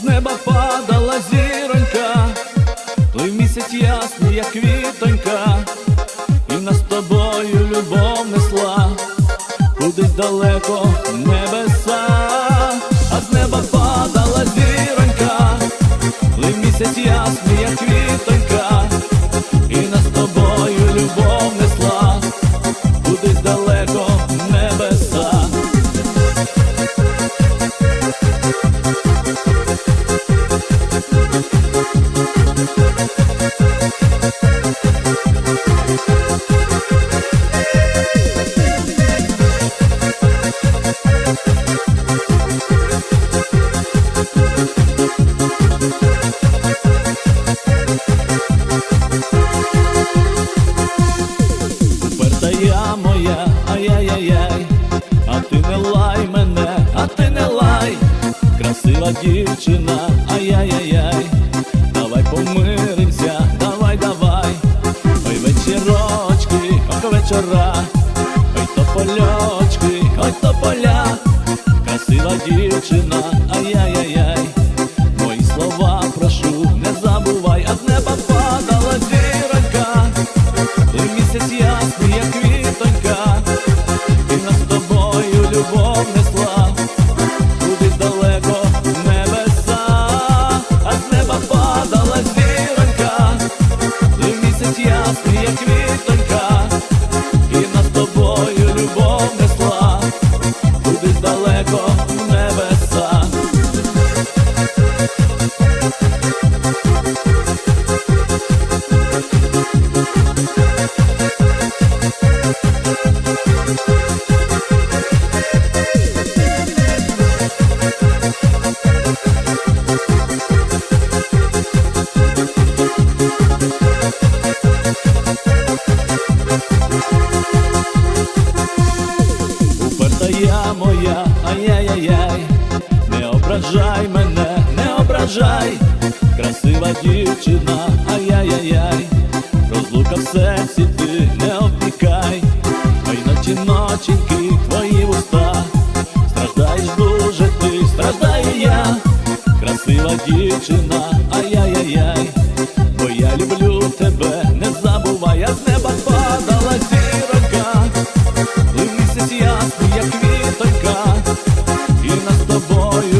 з неба падала зіронька, той місяць ясний, як квітонька, і нас з тобою любов несла, кудись далеко небеса, а з неба падала зіронька, той місяць ясний, як квітонька, красива дівчина, ай-яй-яй-яй, давай помиримся, давай, давай, ой вечірочки, ой вечора, ой топольочки, ой тополя, красива дівчина, Уперта я моя, ай-яй-яй, не ображай мене, не ображай, красива дівчина, ай-яй-яй, розлука в серці ти не обпікай, ой ночі ноченьки твої вуста, страждаєш дуже ти, страждаю я, красива дівчина, ай-яй-яй, тобою